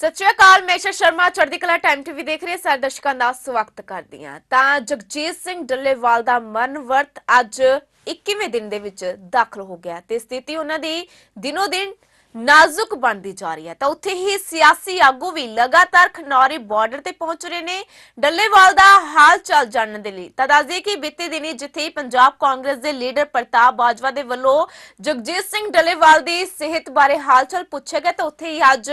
ਸਤਿ ਸ਼੍ਰੀ ਅਕਾਲ, ਮੈਂ ਸ਼ਰਮਾ, ਚੜ੍ਹਦੀ ਕਲਾ ਟਾਈਮ ਟੀਵੀ ਦੇਖ ਰਹੇ ਸਾਰੇ, ਦਰਸ਼ਕਾਂ ਦਾ ਸਵਾਗਤ ਕਰਦੀ ਹਾਂ। ਤਾਂ ਜਗਜੀਤ ਸਿੰਘ ਡੱਲੇਵਾਲ ਦਾ ਮਰਨ ਵਰਤ ਅੱਜ 21ਵੇਂ ਦਿਨ ਦੇ ਵਿੱਚ ਦਾਖਲ ਹੋ ਗਿਆ ਤੇ ਸਥਿਤੀ ਉਹਨਾਂ ਦੀ ਦਿਨੋ ਦਿਨ ਨਾਜ਼ੁਕ ਬਣਦੀ ਜਾ ਰਹੀ ਹੈ। ਤਾਂ ਉੱਥੇ ਹੀ ਸਿਆਸੀ ਆਗੂ ਵੀ ਲਗਾਤਾਰ ਖਨੌਰੀ ਬਾਰਡਰ ਤੇ ਪਹੁੰਚ ਰਹੇ ਨੇ। ਡੱਲੇਵਾਲ ਦਾ ਹਾਲ ਚਾਲ ਜਾਣਨ ਦੇ ਲਈ ਤਾਂ ਦੱਸਦੇ ਕਿ ਬੀਤੇ ਦਿਨੀ ਜਿੱਥੇ ਪੰਜਾਬ ਕਾਂਗਰਸ ਦੇ ਲੀਡਰ ਪ੍ਰਤਾਪ ਬਾਜਵਾ ਦੇ ਵੱਲੋਂ ਜਗਜੀਤ ਸਿੰਘ ਡੱਲੇਵਾਲ ਦੀ ਸਿਹਤ ਬਾਰੇ ਹਾਲ ਚਾਲ ਪੁੱਛਿਆ ਗਿਆ ਤਾਂ ਉੱਥੇ ਹੀ ਅੱਜ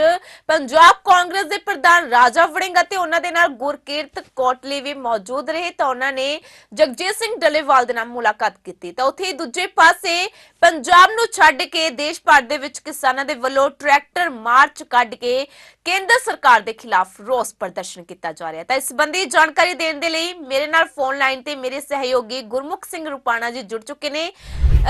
ਪੰਜਾਬ ਕਾਂਗਰਸ ਦੇ ਪ੍ਰਧਾਨ ਰਾਜਾ ਵੜਿੰਗ ਅਤੇ ਉਹਨਾਂ ਦੇ ਨਾਲ ਗੁਰਕੀਰਤ ਕੋਟਲੀ ਵੀ ਮੌਜੂਦ ਰਹੇ ਤਾਂ ਉਹਨਾਂ ਨੇ ਜਗਜੀਤ ਸਿੰਘ ਡੱਲੇਵਾਲ ਦੇ ਨਾਲ ਮੁਲਾਕਾਤ ਕੀਤੀ। ਤਾਂ ਉੱਥੇ ਹੀ ਦੂਜੇ ਪਾਸੇ ਪੰਜਾਬ ਨੂੰ ਛੱਡ ਕੇ ਦੇਸ਼ ਭਰ ਦੇ ਵਿੱਚ ਕਿਸਾਨਾਂ ਦੇ ਵੱਲੋਂ ਟਰੈਕਟਰ ਮਾਰਚ ਕੱਢ ਕੇ ਕੇਂਦਰ ਸਰਕਾਰ ਦੇ ਖਿਲਾਫ ਰੋਸ ਪ੍ਰਦਰਸ਼ਨ ਕੀਤਾ ਜਾ ਰਿਹਾ ਹੈ। ਤਾਂ ਇਸ ਸੰਬੰਧੀ ਜਾਣਕਾਰੀ ਦੇਣ ਦੇ ਲਈ ਮੇਰੇ ਨਾਲ ਫੋਨ ਲਾਈਨ ਤੇ ਮੇਰੇ ਸਹਿਯੋਗੀ ਗੁਰਮੁਖ ਸਿੰਘ ਰੁਪਾਣਾ ਜੀ ਜੁੜ ਚੁੱਕੇ ਨੇ।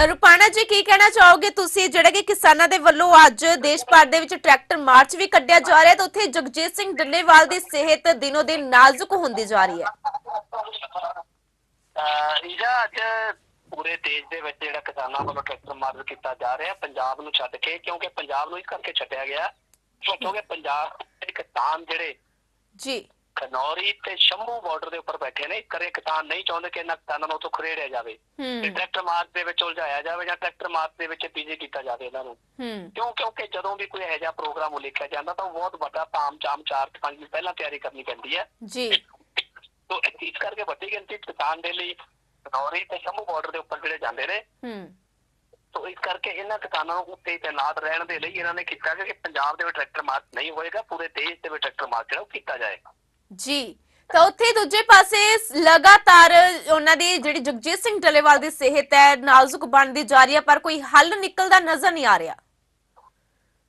ਰੁਪਾਣਾ ਜੀ, ਕੀ ਕਹਿਣਾ ਚਾਹੋਗੇ ਤੁਸੀਂ? ਜਿਹੜਾ ਕਿ ਕਿਸਾਨਾਂ ਦੇ ਵੱਲੋਂ ਅੱਜ ਦੇਸ਼ ਭਰ ਦੇ ਵਿੱਚ ਟਰੈਕਟਰ ਮਾਰਚ ਵੀ ਕੱਢਿਆ ਜਾ ਰਿਹਾ ਹੈ ਤਾਂ ਉੱਥੇ ਜਗਜੀਤ ਸਿੰਘ ਡੱਲੇਵਾਲ ਦੀ ਸਿਹਤ ਦਿਨੋ ਦਿਨ ਨਾਜ਼ੁਕ ਹੁੰਦੀ ਜਾ ਰਹੀ ਹੈ। ਅਹ ਅੱਜ ਪੂਰੇ ਦੇਸ਼ ਦੇ ਵਿੱਚ ਜਿਹੜਾ ਕਿਸਾਨਾਂ ਵੱਲੋਂ ਟਰੈਕਟਰ ਮਾਰਚ ਕੀਤਾ ਜਾ ਰਿਹਾ ਪੰਜਾਬ ਨੂੰ ਛੱਡ ਕੇ ਕਿਉਂਕਿ ਪੰਜਾਬ ਨੂੰ ਇਸ ਕਰਕੇ ਛੱਡਿਆ ਗਿਆ। ਕਿਉਂਕਿ ਪੰਜਾਬ ਦੇ ਕਿਸਾਨ ਜਿਹੜੇ ਜੀ। ਖਨੌਰੀ ਤੇ ਸ਼ੰਭੂ ਬਾਰਡਰ ਦੇ ਉੱਪਰ ਬੈਠੇ ਨੇ ਕਰੇ ਕਿਸਾਨ ਨਹੀਂ ਚਾਹੁੰਦੇ ਕਿ ਇਹਨਾਂ ਕਿਸਾਨਾਂ ਨੂੰ ਉੱਥੋਂ ਖਰੇੜਿਆ ਜਾਵੇ। ਤੇ ਟਰੈਕਟਰ ਮਾਰਚ ਦੇ ਵਿੱਚ ਉਲਝਾਇਆ ਜਾਵੇ ਜਾਂ ਟਰੈਕਟਰ ਮਾਰਚ ਦੇ ਵਿੱਚ ਪੀਜੀ ਕੀਤਾ ਜਾਵੇ ਇਹਨਾਂ ਨੂੰ। ਕਿਉਂ? ਕਿਉਂਕਿ ਜਦੋਂ ਵੀ ਕੋਈ ਇਹੋ ਜਿਹਾ ਪ੍ਰੋਗਰਾਮ ਉਲੀਕਿਆ ਜਾਂਦਾ ਤਾਂ ਉਹ ਬਹੁਤ ਵੱਡਾ ਤਾਮ ਚਾਮ ਚਾਰ ਪੰਜ ਦਿਨ ਪਹਿਲਾਂ ਤਿਆਰੀ ਕਰਨੀ ਪੈਂਦੀ ਹੈ। ਜੀ। ਤੋ ਇਸ ਕਰਕੇ ਵੱਡੀ ਗਿਣਤੀ ਕਿਸਾਨ ਦੇ ਲਈ ਖਨੌਰੀ ਤੇ ਸ਼ੰਭੂ ਬਾਰਡਰ ਦੇ ਉੱਪਰ ਜਿਹੜੇ ਜਾਂਦੇ ਨੇ ਹੂੰ। ਤੋ ਇਸ ਕਰਕੇ ਇਹਨਾਂ ਕਿਸਾਨਾਂ ਨੂੰ ਉੱਤੇ ਤੈਨਾਤ ਰਹਿਣ ਦੇ ਲਈ ਇਹਨਾਂ ਨੇ ਕੀਤਾ ਕਿ ਪੰਜਾਬ ਦੇ ਵਿੱਚ ਟਰੈਕਟਰ ਮਾਰਚ ਨਹੀਂ ਹੋਏਗਾ ਪੂਰੇ ਦੇਸ਼ ਦੇ ਵਿੱਚ ਟਰੈਕਟਰ ਮਾਰਚ ਜਿਹੜਾ ਕੀਤਾ ਜਾਏਗਾ। ਜੀ ਤਾਂ ਉੱਥੇ ਦੂਜੇ ਪਾਸੇ ਲਗਾਤਾਰ ਉਹਨਾਂ ਦੀ ਜਿਹੜੀ ਜਗਜੀਤ ਸਿੰਘ ਡੱਲੇਵਾਲ ਦੀ ਸਿਹਤ ਹੈ ਨਾਜ਼ੁਕ ਬਣਦੀ ਜਾ ਰਹੀ ਹੈ ਪਰ ਕੋਈ ਹੱਲ ਨਿਕਲਦਾ ਨਜ਼ਰ ਨਹੀਂ ਆ ਰਿਹਾ।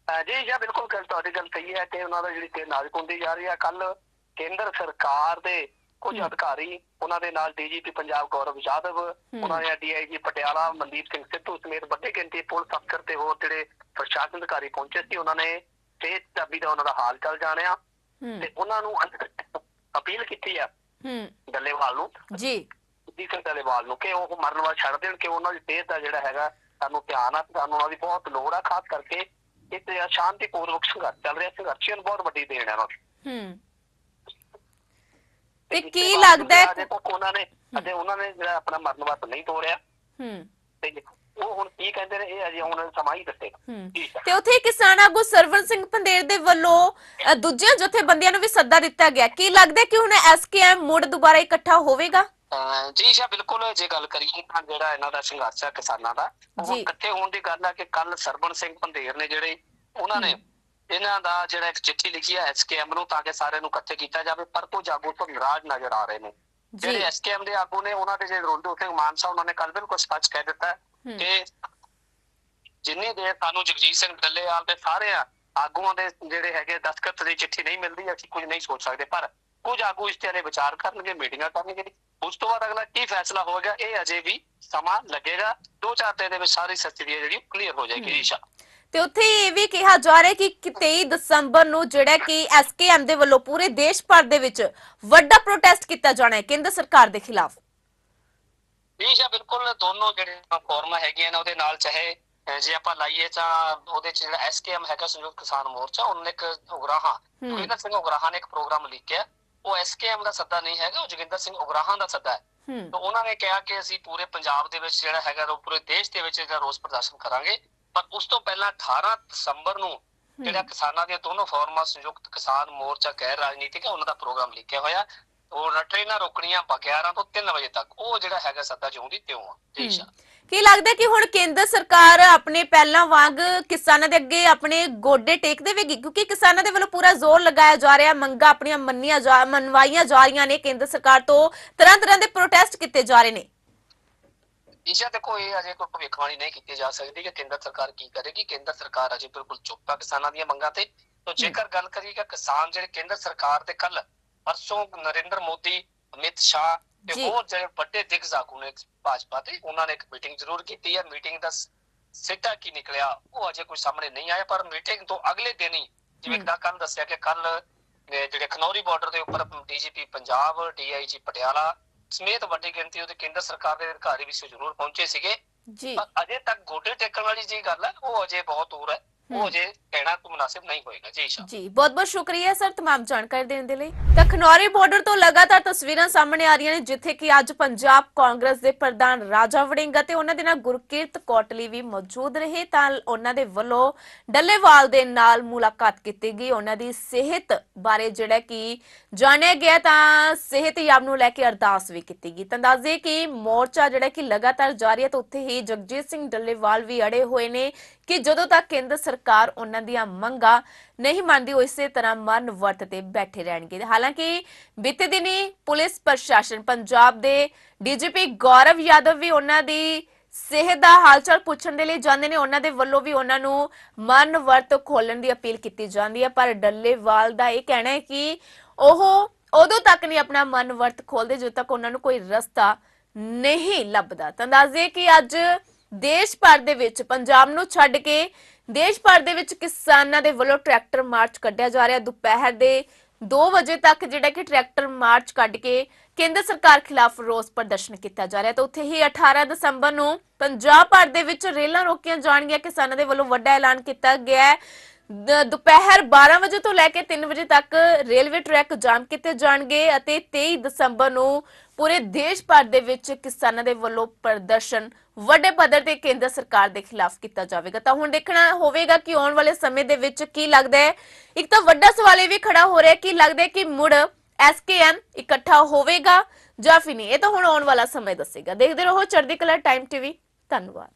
ਜੀ ਜੀ ਬਿਲਕੁਲ ਗੱਲ ਤੁਹਾਡੀ ਗੱਲ ਸਹੀ ਹੈ ਕਿ ਉਹਨਾਂ ਦਾ ਜਿਹੜੀ ਤੇ ਨਾਜ਼ੁਕ ਹੁੰਦੀ ਜਾ ਰਹੀ ਹੈ। ਕੱਲ ਕੇਂਦਰ ਸਰਕਾਰ ਦੇ ਕੁਝ। ਅਧਿਕਾਰੀ ਉਹਨਾਂ ਦੇ ਨਾਲ ਡੀਜੀਪੀ ਪੰਜਾਬ ਗੌਰਵ ਯਾਦਵ ਉਹਨਾਂ ਦੇ ਡੀਆਈਜੀ ਪਟਿਆਲਾ ਮਨਦੀਪ ਸਿੰਘ ਸਿੱਧੂ ਸਮੇਤ ਵੱਡੀ ਗਿਣਤੀ ਪੁਲਿਸ ਅਫਸਰ ਤੇ ਹੋਰ ਜਿਹੜੇ ਪ੍ਰਸ਼ਾਸਨ ਅਧਿਕਾਰੀ ਪਹੁੰਚੇ ਸੀ ਉਹਨਾਂ ਨੇ ਸਿਹਤ ਚਾਬੀ ਦਾ ਉਹਨਾਂ ਦਾ ਹਾਲ ਚਾਲ ਜਾਣਿਆ ਤੇ ਉਹਨਾਂ ਨੂੰ ਅਪੀਲ ਕੀਤੀ ਹੂੰ। ਡੱਲੇਵਾਲ ਨੂੰ। ਜੀ। ਜੀਤ ਸਿੰਘ ਡੱਲੇਵਾਲ ਨੂੰ ਕਿ ਉਹ ਮਰਨ ਵਾਲ ਛੱਡ ਦੇਣ ਕਿ ਉਹਨਾਂ ਦੀ ਸਿਹਤ ਦਾ ਜਿਹੜਾ ਹੈਗਾ ਸਾਨੂੰ ਧਿਆਨ ਆ ਸਾਨੂੰ ਉਹਨਾਂ ਦੀ ਬਹੁਤ ਲੋੜ ਆ ਖਾਸ ਕਰਕੇ ਇਸ ਸ਼ਾਂਤੀਪੂਰਵਕ ਸੰਘਰਸ਼ ਚੱਲ ਰਿਹਾ ਸੰਘਰਸ਼ ਨੂੰ ਬਹੁਤ ਵੱਡੀ ਦੇਣ ਹੈ ਉਹਨਾਂ ਦੀ। ਹੂੰ। ਤੇ ਕੀ ਲੱਗਦਾ ਹੈ ਅਜੇ ਤੱਕ ਉਹਨਾਂ ਨੇ ਅਜੇ ਉਹਨਾਂ ਨੇ ਜਿਹੜਾ ਆਪਣਾ ਮਰਨ ਵਰਤ ਨਹੀਂ ਤੋੜਿਆ। ਹੂੰ। ਤੇ ਉਹ ਹੁਣ ਕੀ ਕਹਿੰਦੇ ਨੇ ਇਹ ਅਜੇ ਹੁਣ ਸਮਾਂ ਹੀ ਦੱਸੇਗਾ ਤੇ ਉੱਥੇ ਕਿਸਾਨ ਆਗੂ ਸਰਵਨ ਸਿੰਘ ਪੰਦੇਰ ਦੇ ਵੱਲੋਂ ਦੂਜਿਆਂ ਜਥੇਬੰਦੀਆਂ ਨੂੰ ਵੀ ਸੱਦਾ ਦਿੱਤਾ ਗਿਆ। ਕੀ ਲੱਗਦਾ ਕਿ ਹੁਣ ਐਸਕੇਐਮ ਮੁੜ ਦੁਬਾਰਾ ਇਕੱਠਾ ਹੋਵੇਗਾ? ਜੀ ਸ਼ਾ ਬਿਲਕੁਲ ਜੇ ਗੱਲ ਕਰੀਏ ਤਾਂ ਜਿਹੜਾ ਇਹਨਾਂ ਦਾ ਸੰਘਰਸ਼ ਹੈ ਕਿਸਾਨਾਂ ਦਾ ਉਹ। ਇਕੱਠੇ ਹੋਣ ਦੀ ਗੱਲ ਹੈ ਕਿ ਕੱਲ ਸਰਬਣ ਸਿੰਘ ਪੰਧੇਰ ਨੇ ਜਿਹੜੇ ਉਹਨਾਂ ਨੇ ਇਹਨਾਂ ਦਾ ਜਿਹੜਾ ਇੱਕ ਚਿੱਠੀ ਲਿਖੀ ਹੈ ਐਸਕੇਐਮ ਨੂੰ ਤਾਂ ਕਿ ਸਾਰਿਆਂ ਨੂੰ ਇਕੱਠੇ ਕੀਤਾ ਜਾਵੇ ਪਰ ਕੁਝ ਆਗੂ ਤੋਂ ਨਾਰਾਜ਼ ਨਜ਼ਰ ਆ ਰਹੇ ਨੇ। ਜਿਹੜੇ ਐਸਕੇਐਮ ਦੇ ਆਗੂ ਨੇ ਉਹਨਾਂ ਦੇ ਜਿਹੜੇ ਰੋਲਦੂ ਸਿੰਘ ਮਾਨਸਾ ਉਹਨਾਂ ਨੇ ਕੱਲ ਬਿਲਕੁਲ ਸਪਸ਼ਟ ਕਹਿ ਦਿੱਤਾ ਕਿ ਜਿੰਨੀ ਦੇਰ ਸਾਨੂੰ ਜਗਜੀਤ ਸਿੰਘ ਡੱਲੇਵਾਲ ਦੇ ਸਾਰੇ ਆਗੂਆਂ ਦੇ ਜਿਹੜੇ ਹੈਗੇ ਦਸਤਖਤ ਦੀ ਚਿੱਠੀ ਨਹੀਂ ਮਿਲਦੀ ਅਸੀਂ ਕੁਝ ਨਹੀਂ ਸੋਚ ਸਕਦੇ। ਪਰ ਕੁਝ ਆਗੂ ਇਸ ਤੇ ਵਿਚਾਰ ਕਰਨਗੇ ਮੀਟਿੰਗਾਂ ਕਰਨਗੇ। ਉਸ ਤੋਂ ਬਾਅਦ ਅਗਲਾ ਕੀ ਫੈਸਲਾ ਹੋਵੇਗਾ ਇਹ ਅਜੇ ਵੀ ਸਮਾਂ ਲੱਗੇਗਾ। ਦੋ ਚਾਰ ਦਿਨ ਦੇ ਵਿੱਚ ਸਾਰੀ ਸਥਿਤੀ ਜਿਹੜੀ ਕਲੀਅਰ ਹੋ ਜਾਏਗੀ। ਈਸ਼ਾ ਤੇ ਉੱਥੇ ਇਹ ਵੀ ਕਿਹਾ ਜਾ ਰਿਹਾ ਕਿ 23 ਦਸੰਬਰ ਨੂੰ ਜਿਹੜਾ ਕਿ ਐਸਕੇਐਮ ਦੇ ਵੱਲੋਂ ਪੂਰੇ ਦੇਸ਼ ਭਰ ਦੇ ਵਿੱਚ ਵੱਡਾ ਪ੍ਰੋਟੈਸਟ ਕੀਤਾ ਜਾਣਾ ਹੈ ਕੇਂਦਰ ਸਰਕਾਰ ਦੇ ਖਿਲਾਫ। ਈਸ਼ਾ ਬਿਲਕੁਲ ਦੋਨੋਂ ਜਿਹੜੇ ਫੋਰਮ ਹੈਗੀਆਂ ਨੇ ਉਹਦੇ ਨਾਲ ਚਾਹੇ ਜੇ ਆਪਾਂ ਲਾਈਏ ਤਾਂ ਉਹਦੇ ਚ ਜਿਹੜਾ ਐਸਕੇਐਮ ਹੈਗਾ ਸੰਯੁਕਤ ਕਿਸਾਨ ਮੋਰਚਾ ਉਹਨੇ ਇੱਕ ਉਗਰਾਹਾਂ। ਜੋਗਿੰਦਰ ਸਿੰਘ ਉਗਰਾਹਾਂ ਨੇ ਇੱਕ ਪ੍ਰੋਗਰਾਮ ਲਿਖਿਆ। ਉਹ ਐਸਕੇਐਮ ਦਾ ਸੱਦਾ ਨਹੀਂ ਹੈਗਾ ਉਹ ਜੋਗਿੰਦਰ ਸਿੰਘ ਉਗਰਾਹਾਂ ਦਾ ਸੱਦਾ ਹੈ। ਤਾਂ ਉਹਨਾਂ ਨੇ ਕਿਹਾ ਕਿ ਅਸੀਂ ਪੂਰੇ ਪੰਜਾਬ ਦੇ ਵਿੱਚ ਜਿਹੜਾ ਹੈਗਾ ਉਹ ਪੂਰੇ ਦੇਸ਼ ਦੇ ਵਿੱਚ ਇਹਦਾ ਰੋਸ ਪ੍ਰਦਰਸ਼ਨ ਕਰਾਂਗੇ। ਪਰ ਉਸ ਤੋਂ ਪਹਿਲਾਂ 18 ਦਸੰਬਰ ਨੂੰ ਜਿਹੜਾ ਕਿਸਾਨਾਂ ਦੀਆਂ ਦੋਨੋਂ ਫੋਰਮਾਂ ਸੰਯੁਕਤ ਕਿਸਾਨ ਮੋਰਚਾ ਗੈਰ ਰਾਜਨੀਤਿਕ ਹੈ ਉਹਨਾਂ ਦਾ ਪ੍ਰੋਗਰਾਮ ਲਿਖਿਆ ਹੋਇਆ। ਉਹ ਟ੍ਰੇਨਾਂ ਰੋਕਣੀਆਂ 11 ਤੋਂ 3 ਵਜੇ ਤੱਕ। ਉਹ ਜਿਹੜਾ ਹੈਗਾ ਸੱਦਾ ਜਿਉਂਦੀ ਤਿਉਂ ਆ ਦੇਸ਼ ਆ। ਕੀ ਲੱਗਦਾ ਕਿ ਹੁਣ ਕੇਂਦਰ ਸਰਕਾਰ ਆਪਣੇ ਪਹਿਲਾਂ ਵਾਂਗ ਕਿਸਾਨਾਂ ਦੇ ਅੱਗੇ ਆਪਣੇ ਗੋਡੇ ਟੇਕ ਦੇਵੇਗੀ ਕਿਉਂਕਿ ਕਿਸਾਨਾਂ ਦੇ ਵੱਲੋਂ ਪੂਰਾ ਜ਼ੋਰ ਲਗਾਇਆ ਜਾ ਰਿਹਾ ਮੰਗਾਂ ਆਪਣੀਆਂ ਮੰਨੀਆਂ ਜਾ ਮਨਵਾਈਆਂ ਜਾ ਰਹੀਆਂ ਨੇ। ਕੇਂਦਰ ਸਰਕਾਰ ਤੋਂ ਤਰ੍ਹਾਂ ਤਰ੍ਹਾਂ ਦੇ ਪ੍ਰੋਟੈਸਟ ਕੀਤੇ ਜਾ ਰਹੇ ਨੇ। ਇਸ਼ਾ ਦੇਖੋ ਇਹ ਅਜੇ ਕੋਈ ਭਵਿੱਖਬਾਣੀ ਨਹੀਂ ਕੀਤੀ ਜਾ ਸਕਦੀ ਕਿ ਕੇਂਦਰ ਸਰਕਾਰ ਕੀ ਕਰੇਗੀ ਕੇਂਦਰ ਸਰਕਾਰ ਅਜੇ ਬਿਲਕੁਲ ਚੁੱਪ ਆ ਕਿਸਾਨਾਂ ਦੀਆਂ ਮੰਗਾਂ ਤੇ ਤੋਂ ਜੇਕਰ ਗੱਲ ਕਰੀਏ ਕਿਸਾਨ ਜਿਹੜੇ ਕੇਂਦਰ ਸਰਕਾਰ ਦੇ ਕੱਲ ਪਰਸੋਂ ਨਰਿੰਦਰ ਮੋਦੀ ਅਮਿਤ ਸ਼ਾਹ ਤੇ। ਹੋਰ ਜਿਹੜੇ ਵੱਡੇ ਦਿਗਜ ਆਗੂ ਨੇ ਭਾਜਪਾ ਦੇ ਉਹਨਾਂ ਨੇ ਇੱਕ ਮੀਟਿੰਗ ਜ਼ਰੂਰ ਕੀਤੀ ਹੈ ਮੀਟਿੰਗ ਦਾ ਸਿੱਟਾ ਕੀ ਨਿਕਲਿਆ ਉਹ ਅਜੇ ਕੋਈ ਸਾਹਮਣੇ ਨਹੀਂ ਆਇਆ ਪਰ ਮੀਟਿੰਗ ਤੋਂ ਅਗਲੇ ਦਿਨ ਹੀ ਜਿਵੇਂ। ਕਿ ਕੱਲ ਦੱਸਿਆ ਕਿ ਕੱਲ ਜਿਹੜੇ ਖਨੌਰੀ ਬਾਰਡਰ ਦੇ ਉੱਪਰ ਡੀਜੀਪੀ ਪੰਜਾਬ ਡੀਆਈਜੀ ਪਟਿਆਲਾ ਸਮੇਤ ਵੱਡੀ ਗਿਣਤੀ ਉਹਦੇ ਕੇਂਦਰ ਸਰਕਾਰ ਦੇ ਅਧਿਕਾਰੀ ਵੀ ਜ਼ਰੂਰ ਪਹੁੰਚੇ ਸੀਗੇ। ਜੀ। ਪਰ ਅਜੇ ਤੱਕ ਗੋਡੇ ਟੇਕਣ ਵਾਲੀ ਜੀ ਗੱਲ ਹੈ ਉਹ ਅਜੇ ਬਹੁਤ ਦੂਰ ਹੈ। ਉਹ ਜੇ ਕਹਿਣਾ ਕੋਈ ਮੁਨਾਸਿਬ ਨਹੀਂ ਹੋਏਗਾ ਜੀ ਈਸ਼ਾ ਜੀ ਬਹੁਤ ਬਹੁਤ ਸ਼ੁਕਰੀਆ ਸਰ तमाम ਜਾਣਕਾਰੀ ਦੇਣ ਦੇ ਲਈ ਤਾਂ ਖਨੌਰੀ ਬਾਰਡਰ ਤੋਂ ਲਗਾਤਾਰ ਤਸਵੀਰਾਂ ਸਾਹਮਣੇ ਆ ਰਹੀਆਂ ਨੇ ਜਿੱਥੇ ਕਿ ਅੱਜ ਪੰਜਾਬ ਕਾਂਗਰਸ ਦੇ ਪ੍ਰਧਾਨ ਰਾਜਾ ਵੜਿੰਗ ਅਤੇ ਉਹਨਾਂ ਦੇ ਨਾਲ ਗੁਰਕੀਰਤ ਕੋਟਲੀ ਵੀ ਮੌਜੂਦ ਰਹੇ ਤਾਂ ਉਹਨਾਂ ਦੇ ਵੱਲੋਂ ਡੱਲੇਵਾਲ ਦੇ ਨਾਲ ਮੁਲਾਕਾਤ ਕੀਤੀ ਗਈ ਉਹਨਾਂ ਦੀ ਸਿਹਤ ਬਾਰੇ ਜਿਹੜਾ ਕਿ ਜਾਣਿਆ ਗਿਆ ਤਾਂ ਸਿਹਤਯਾਬ ਨੂੰ ਲੈ ਕੇ ਅਰਦਾਸ ਵੀ ਕੀਤੀ ਗਈ ਤਾਂ ਦੱਸਦੇ ਕਿ ਮੋਰਚਾ ਜਿਹੜਾ ਕਿ ਲਗਾਤਾਰ ਜਾਰੀ ਹੈ ਤਾਂ ਉੱਥੇ ਹੀ ਜਗਜੀਤ ਸਿੰਘ ਡੱਲੇਵਾਲ ਵੀ ਅੜੇ ਹੋਏ ਨੇ ਕਿ ਜਦੋਂ ਤੱਕ ਕੇਂਦਰ ਸਰਕਾਰ ਉਹਨਾਂ ਦੀਆਂ ਮੰਗਾਂ ਨਹੀਂ ਮੰਨਦੀ, ਉਹ ਇਸੇ ਤਰ੍ਹਾਂ ਮਰਨ ਵਰਤ ਤੇ ਬੈਠੇ ਰਹਿਣਗੇ। ਹਾਲਾਂਕਿ ਬੀਤੇ ਦਿਨੀ ਪੁਲਿਸ ਪ੍ਰਸ਼ਾਸਨ ਪੰਜਾਬ ਦੇ ਡੀਜੀਪੀ ਗੌਰਵ ਯਾਦਵ ਵੀ ਉਹਨਾਂ ਦੀ ਸਿਹਤ ਦਾ ਹਾਲਚਾਲ ਪੁੱਛਣ ਦੇ ਲਈ ਜਾਂਦੇ ਨੇ। ਉਹਨਾਂ ਦੇ ਵੱਲੋਂ ਵੀ ਉਹਨਾਂ ਨੂੰ ਮਨ ਵਰਤ ਖੋਲਣ ਦੀ ਅਪੀਲ ਕੀਤੀ ਜਾਂਦੀ ਹੈ। ਪਰ ਡੱਲੇਵਾਲ ਦਾ ਇਹ ਕਹਿਣਾ ਹੈ ਕਿ ਉਹ ਉਦੋਂ ਤੱਕ ਨਹੀਂ ਆਪਣਾ ਮਨ ਵਰਤ ਖੋਲਦੇ ਜਦੋਂ ਤੱਕ ਉਹਨਾਂ ਨੂੰ ਕੋਈ ਰਸਤਾ ਨਹੀਂ ਲੱਭਦਾ। ਤਾਂ ਦੱਸਦੇ ਕਿ ਅੱਜ ਦੇਸ਼ ਭਰ ਦੇ ਵਿੱਚ, ਪੰਜਾਬ ਨੂੰ ਛੱਡ ਕੇ ਦੇਸ਼ ਭਰ ਦੇ ਵਿੱਚ ਕਿਸਾਨਾਂ ਦੇ ਵੱਲੋਂ ਟਰੈਕਟਰ ਮਾਰਚ ਕੱਢਿਆ ਜਾ ਰਿਹਾ। ਦੁਪਹਿਰ ਦੇ 2 ਵਜੇ ਤੱਕ ਜਿਹੜਾ ਕਿ ਟਰੈਕਟਰ ਮਾਰਚ ਕੱਢ ਕੇ ਕੇਂਦਰ ਸਰਕਾਰ ਖਿਲਾਫ ਰੋਸ ਪ੍ਰਦਰਸ਼ਨ ਕੀਤਾ ਜਾ ਰਿਹਾ। ਤਾਂ ਉੱਥੇ ਹੀ 18 ਦਸੰਬਰ ਨੂੰ ਪੰਜਾਬ ਭਰ ਦੇ ਵਿੱਚ ਰੇਲਾਂ ਰੋਕੀਆਂ ਜਾਣਗੀਆਂ। ਕਿਸਾਨਾਂ ਦੇ ਵੱਲੋਂ ਵੱਡਾ ਐਲਾਨ ਕੀਤਾ ਗਿਆ ਹੈ। ਦੁਪਹਿਰ 12 ਵਜੇ ਤੋਂ ਲੈ ਕੇ 3 ਵਜੇ ਤੱਕ ਰੇਲਵੇ ਟਰੈਕ ਜਾਮ ਕੀਤੇ ਜਾਣਗੇ ਅਤੇ 23 ਦਸੰਬਰ ਨੂੰ ਪੂਰੇ ਦੇਸ਼ ਭਰ ਦੇ ਵਿੱਚ ਕਿਸਾਨਾਂ ਦੇ ਵੱਲੋਂ ਪ੍ਰਦਰਸ਼ਨ ਵੱਡੇ ਪੱਧਰ ਤੇ ਕੇਂਦਰ ਸਰਕਾਰ ਦੇ ਖਿਲਾਫ ਕੀਤਾ ਜਾਵੇਗਾ। ਤਾਂ ਹੁਣ ਦੇਖਣਾ ਹੋਵੇਗਾ ਕਿ ਆਉਣ ਵਾਲੇ ਸਮੇਂ ਦੇ ਵਿੱਚ ਕੀ ਲੱਗਦਾ ਹੈ। ਇੱਕ ਤਾਂ ਵੱਡਾ ਸਵਾਲ ਇਹ ਵੀ ਖੜਾ ਹੋ ਰਿਹਾ ਹੈ ਕਿ ਲੱਗਦਾ ਹੈ ਕਿ ਮੁੜ ਐਸਕੇਐਮ ਇਕੱਠਾ ਹੋਵੇਗਾ ਜਾਂ ਫਿਰ ਨਹੀਂ? ਇਹ ਤਾਂ ਹੁਣ ਆਉਣ ਵਾਲਾ ਸਮੇਂ ਦੱਸੇਗਾ। ਦੇਖਦੇ ਰਹੋ ਚੜ੍ਹਦੀ ਕਲਾ ਟਾਈਮ ਟੀਵੀ। ਧੰਨਵਾਦ।